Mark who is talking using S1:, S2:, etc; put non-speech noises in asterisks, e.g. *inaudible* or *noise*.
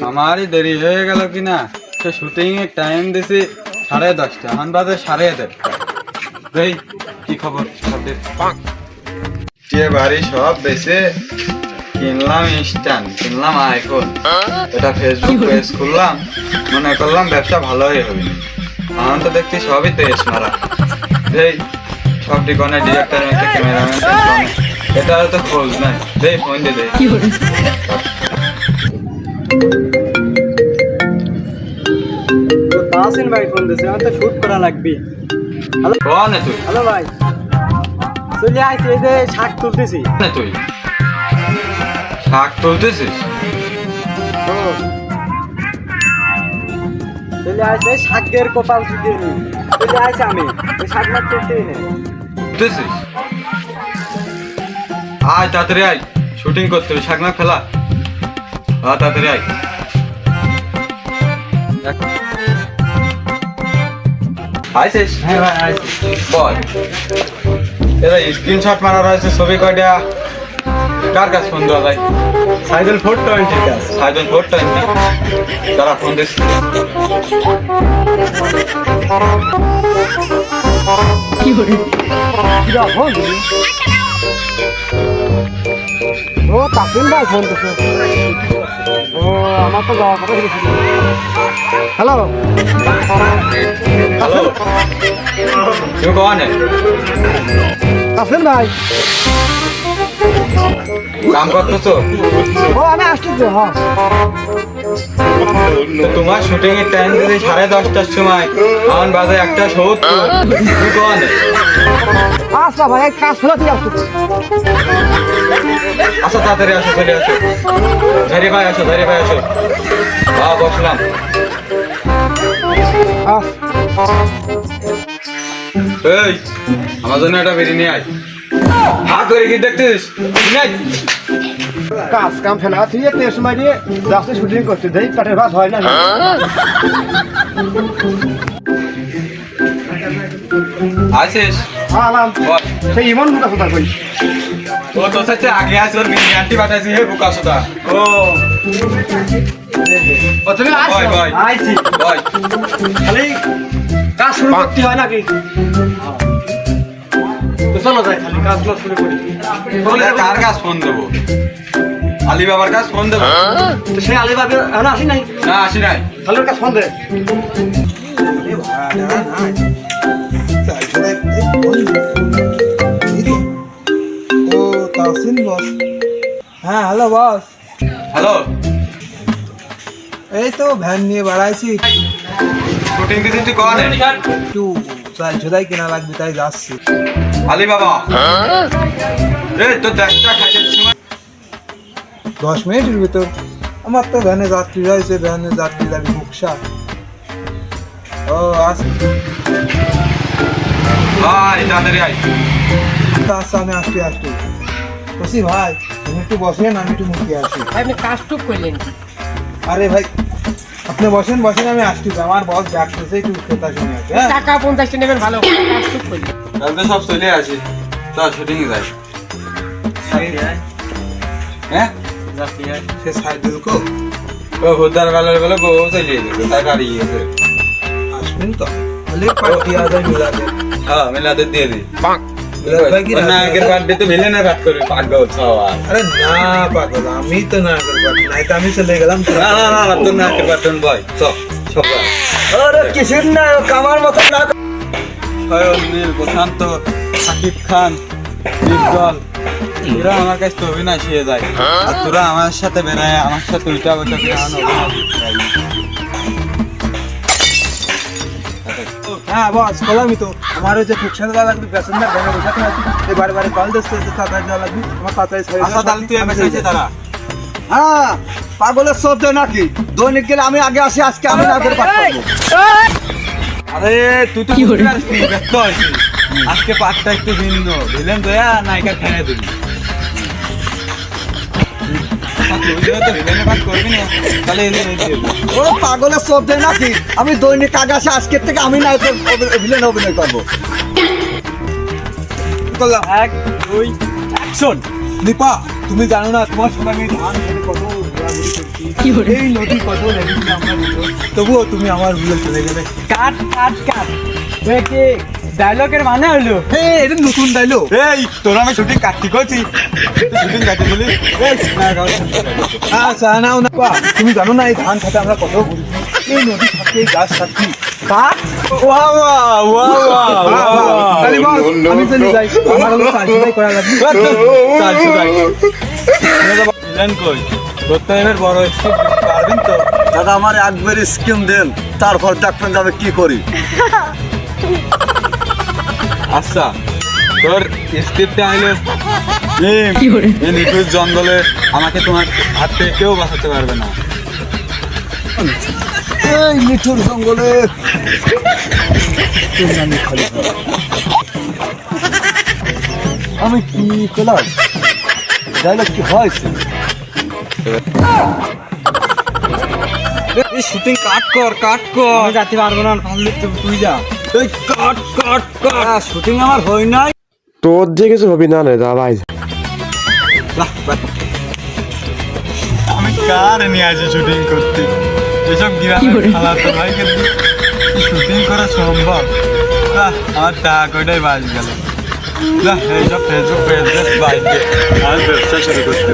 S1: আমারই দেরি হয়ে গেল কিনা? সে শুটিং এর টাইম দিছি সাড়ে দশটা, এখন বাজে সাড়ে দেড়টা। দেই, কি খবর? সবদের? যে বাড়ি সব বেছে? কিনলাম ইনস্ট্যান্ট কিনলাম আইফোন এটা ফেসবুক পেজ খুললাম, মনে করলাম ব্যবসা ভালোই হবে এখন তো দেখছি সবই তেজ মারা এই সব ঠিকানে ডিরেক্টর ক্যামেরাম্যান এটা তো খোঁজ নাই। দেই ফোন দিয়ে দে
S2: তো তাহসিন ভাই আমার তো শুট করা লাগবে। হ্যালো
S1: কনে তুই?
S2: হ্যালো ভাই। চলে আইছি এই যে শাক তুলতেছি।
S1: তুই? শাক তুলতেছিস?
S2: চলে আইছে শাকের কপাল তুলতে নি চলে আইছে আমি শাক মাছ তুলতেই নেই।
S1: তুলতেছিস? আয় তাড়াতাড়ি আয় শুটিং করতে শাক না ফেলা। হ্যাঁ তাড়াতাড়ি আয়। আইসিস
S2: হ্যাঁ ভাই আইছি
S1: বল। এটা স্ক্রিনশট মারা রয়েছে ছবি কয়টা? কার কাছে ফোন দেওয়া যায়?
S2: সাইকেল ফোর টোয়েন্টি কাজ
S1: সাইজন ফোর টোয়েন্টি। তারা ফোন দিচ্ছে।
S2: কিরা ফোন দিলি ও তাসিন ভাই ফোন করছে ও আমার তো যাওয়ার কথা ছিল হ্যালো তাসিন? ভাই?
S1: কাম করতেছো?
S2: ও আমি আসতেছি হ্যাঁ
S1: তোমার শুটিং এর টাইম দিতে সাড়ে দশটার সময় আমার বাজে একটা সত্তর
S2: আচ্ছা ভাই কাজ আসতেছি
S1: আসো তাড়াতাড়ি আসো চলে আসো। ধরে ভাই আসো ধরে ভাই আসো। হ্যাঁ বসলাম। এই আমার জন্য একটা বিরিয়ানি আয়। হাত ধরে কি নিয়ে আয়।
S2: কাজ কাম ফেলা তুই তেল সময় দিয়ে যাচ্ছে শুটিং করতে দেই কাঠের ভাত হয় না।
S1: আসিস
S2: আলাম।
S1: বল।
S2: সেই ইমন মুখা কথা কই?
S1: ও তোর সাথে আগে আছে ওর বিরিয়ানি পাঠাইছি হে বুকা সুদা।
S2: ও। ও তুমি
S1: বয়।
S2: আইছি।
S1: বয়।
S2: খালি কাজ শুরু করতে হয় নাকি? তো চলো যাই খালি কাজগুলো শুরু করি।
S1: কার কাছে ফোন দেবো? আলী বাবার কাছে ফোন দেবো।
S2: তো সেই আলিবাগে এখন আসি নাই?
S1: না আসি নাই।
S2: তাহলে ওর কাছে ফোন দে।
S3: ও তাহসিন বস। হ্যাঁ হ্যালো বস।
S1: হ্যালো।
S3: এই তো ভ্যান নিয়ে বাড়াইছি।
S1: শুটিং দিদি তুই কন
S3: একটু চাল ছোদাই কেনা লাগবে তাই যাচ্ছি।
S1: আলী বাবা এ তোর দেশটা খাইতে সময়
S3: দশ মিনিটের ভিতর। আমার তো ভ্যানে যাত্রী রয়েছে ভ্যানে যাত্রী যাবে মুকসা ও আস।
S1: ভাই তাড়াতাড়ি আয়।
S3: আচ্ছা আমি আসছি আসছি বসি ভাই তুমি একটু বসেন আমি একটু মুখে আসি
S4: আপনি কাজটুক করলেন
S3: আরে ভাই আপনি বসেন বসেন আমি আসছি আমার বস ডাকতেছে একটু কথা শুনে আসি হ্যাঁ?
S4: টাকা পঞ্চাশটা নেবেন ভালো কাজটুক করলেন।
S1: কালকে সব চলে আসি। চল শুটিং এ যাই হ্যাঁ?
S3: সে সাইদুল কো।
S1: ও বেলার বেলা বউ চলে গেছে তাই গাড়ি গেছে।
S3: আসবেন তো। বলে পার্টি আদায় মিলাবে
S1: হ্যাঁ মেলাতে দিয়ে দি।
S3: মিলাদ ভাই কি রাজি
S1: নায়কের বার্থডে তো ভিলেনে কাট করবি পাগল সবার
S3: আরে না পাগল আমি তো না করব নাই তো আমি চলে গেলাম। তো
S1: না না না না তোর নায়কের বার্থডে বয় সব সব
S2: আরে কিসের না কামার মতো না
S1: নীল প্রশান্ত সাকিব খান বিজ্জল এরা আমার কাছে তো অভিনয় শিখে যায় আর তোরা আমার সাথে বেড়ায় আমার সাথে উল্টা বসে
S3: হ্যাঁ বস বললামই তো। আমার ওই যে লাগবে প্যাসেঞ্জার ভ্যানে বসাতে আছি এই বারে বারে কল দিচ্ছে তাড়াতাড়ি লাগবে আমার তাড়াতাড়ি ছেড়ে
S1: আচ্ছা তাহলে তুই এমএস হয়েছে তারা?
S2: হ্যাঁ পাগলের শব্দ নাকি? দৈনিক গেলে আমি আগে আসি আজকে আমি নাগের পাঠ করব
S1: আরে তুই তো কি ব্যস্ত হয়েছিস। আজকে পাঠটা একটু ভিন্ন। ভিলেন দয়া নায়িকা খেয়ে দিবি
S2: পাগলের নাকি? আমি দৈনিক আজকের থেকে আমি ভিলেন অভিনয় করব।
S3: করলাম?
S2: এক দুই অ্যাকশন।
S3: দীপা তুমি জানো না তোমার সঙ্গে আমি ধান কত এই নদী কত। তবুও তুমি আমার ভুলে চলে গেলে।
S5: কাট কাট কাট। ডায়লগের মানে হলো?
S3: এই এটা নতুন ডাইলো
S1: এই তোর আমি শুটিং কাটতি করছি শুটিং কাটি দিলি না
S3: আচ্ছা নাও না বাহ, তুমি জানো না এই ধান খেতে আমরা কত ঘুরেছি এই নদী থাকতে এই গাছ থাকতি
S5: কাট
S2: দাদা আমার একবার স্কিম দেন তারপর দেখবেন আমি কি করি। *laughs*
S1: আচ্ছা তোর স্ক্রিপ্টটা হলো এই জঙ্গলে আমাকে তোমার হাত থেকে কেউ বাঁচাতে পারবে না।
S2: এই মিঠুর জঙ্গলে। আমি কি পেলাম? ডায়লগ কি হয়েছে?
S1: এই শুটিং কাট কর কাট কর।
S5: আমি যাতে পারব না তুই যা।
S1: এই কাট কাট কাট
S5: শুটিং আমার হয় নাই।
S6: তোর দিয়ে কিছু হবি না রে দা ভাই।
S1: আমি কার নিয়ে আসি শুটিং করতে? এসব গ্রামের খালাতো ভাইকে শুটিং করা সম্ভব? আহ, আমার টাকা ওইটাই বাজ গেল। এইসব ফেসবুক পেজ বাইক আর ব্যবসা শুরু করতে